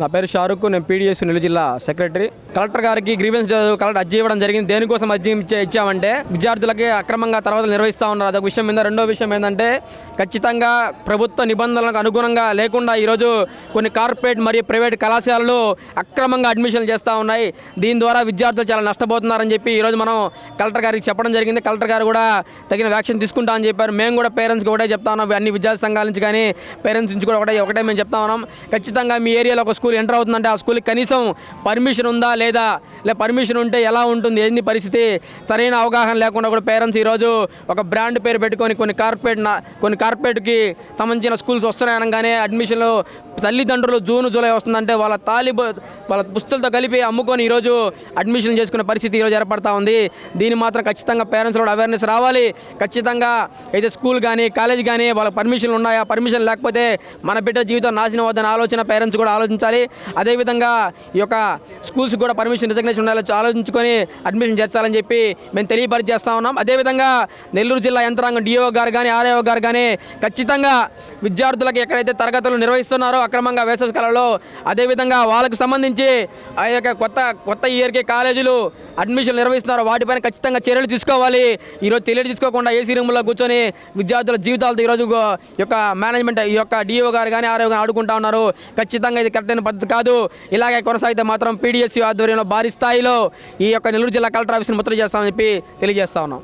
నా పేరు షారుఖ్ నేను పీడిఎస్ నెల్లూరు జిల్లా సెక్రటరీ. కలెక్టర్ గారికి గ్రీవెన్స్ కలెక్టర్ అర్జీ ఇవ్వడం జరిగింది. దేనికోసం అర్జీ ఇచ్చే ఇచ్చామంటే విద్యార్థులకి అక్రమంగా తర్వాత నిర్వహిస్తూ ఉన్నారు. అదొక విషయం మీద రెండో విషయం ఏంటంటే ఖచ్చితంగా ప్రభుత్వ నిబంధనలకు అనుగుణంగా లేకుండా ఈరోజు కొన్ని కార్పొరేట్ మరియు ప్రైవేట్ కళాశాలలు అక్రమంగా అడ్మిషన్లు చేస్తూ ఉన్నాయి. దీని ద్వారా విద్యార్థులు చాలా నష్టపోతున్నారని చెప్పి ఈరోజు మనం కలెక్టర్ గారికి చెప్పడం జరిగింది. కలెక్టర్ గారు కూడా తగిన వ్యాక్సిన్ తీసుకుంటామని చెప్పారు. మేము కూడా పేరెంట్స్కి ఒకటే చెప్తా ఉన్నాం. అన్ని విద్యార్థి సంఘాల నుంచి కానీ పేరెంట్స్ నుంచి కూడా ఒకటే ఒకటే మేము చెప్తా ఉన్నాం. ఖచ్చితంగా మీ ఏరియాలో ఒక స్కూల్ ఎంటర్ అవుతుందంటే ఆ స్కూల్కి కనీసం పర్మిషన్ ఉందా లేదా? లేదా పర్మిషన్ ఉంటే ఎలా ఉంటుంది? ఏంది పరిస్థితి? సరైన అవగాహన లేకుండా కూడా పేరెంట్స్ ఈరోజు ఒక బ్రాండ్ పేరు పెట్టుకొని కొన్ని కార్పొరేట్ కొన్ని కార్పొరేట్కి సంబంధించిన స్కూల్స్ వస్తున్నాయి అనగానే అడ్మిషన్లు తల్లిదండ్రులు జూన్ జూలై వస్తుందంటే వాళ్ళ తాలి వాళ్ళ పుస్తలతో కలిపి అమ్ముకొని ఈరోజు అడ్మిషన్ చేసుకునే పరిస్థితి ఈరోజు ఏర్పడతా ఉంది. దీన్ని మాత్రం ఖచ్చితంగా పేరెంట్స్ కూడా అవేర్నెస్ రావాలి. ఖచ్చితంగా అయితే స్కూల్ కానీ కాలేజ్ కానీ వాళ్ళ పర్మిషన్లు ఉన్నాయా? పర్మిషన్ లేకపోతే మన బిడ్డ జీవితం నాశనం అవుతుందని ఆలోచన పేరెంట్స్ కూడా ఆలోచించాలి. అదేవిధంగా ఈ యొక్క స్కూల్స్ కూడా పర్మిషన్ రిజగ్నేషన్ ఉండాలి ఆలోచించుకొని అడ్మిషన్ చేర్చాలని చెప్పి మేము తెలియపరిచేస్తా ఉన్నాం. అదేవిధంగా నెల్లూరు జిల్లా యంత్రాంగం డిఓ గారు కానీ ఆర్ఏఓ గారు కానీ ఖచ్చితంగా విద్యార్థులకు ఎక్కడైతే తరగతులు నిర్వహిస్తున్నారో అక్రమంగా వేసవి కాలంలో అదేవిధంగా వాళ్ళకు సంబంధించి ఆ యొక్క కొత్త కొత్త ఇయర్కి కాలేజీలు అడ్మిషన్ నిర్వహిస్తున్నారు. వాటిపైన ఖచ్చితంగా చర్యలు తీసుకోవాలి. ఈరోజు తెలియదు తీసుకోకుండా ఏసీ రూమ్లో కూర్చొని విద్యార్థుల జీవితాలతో ఈరోజు యొక్క మేనేజ్మెంట్ ఈ యొక్క డిఓ గారు కానీ ఆర్ఓ ఆడుకుంటా ఉన్నారు. ఖచ్చితంగా ఇది కరెక్ట్ అయిన పద్ధతి కాదు. ఇలాగే కొనసాగితే మాత్రం పీడిఎస్సీ ఆధ్వర్యంలో భారీ స్థాయిలో ఈ యొక్క నెల్లూరు జిల్లా కలెక్టర్ ఆఫీస్ని ముద్ర చేస్తామని చెప్పి తెలియజేస్తా ఉన్నాం.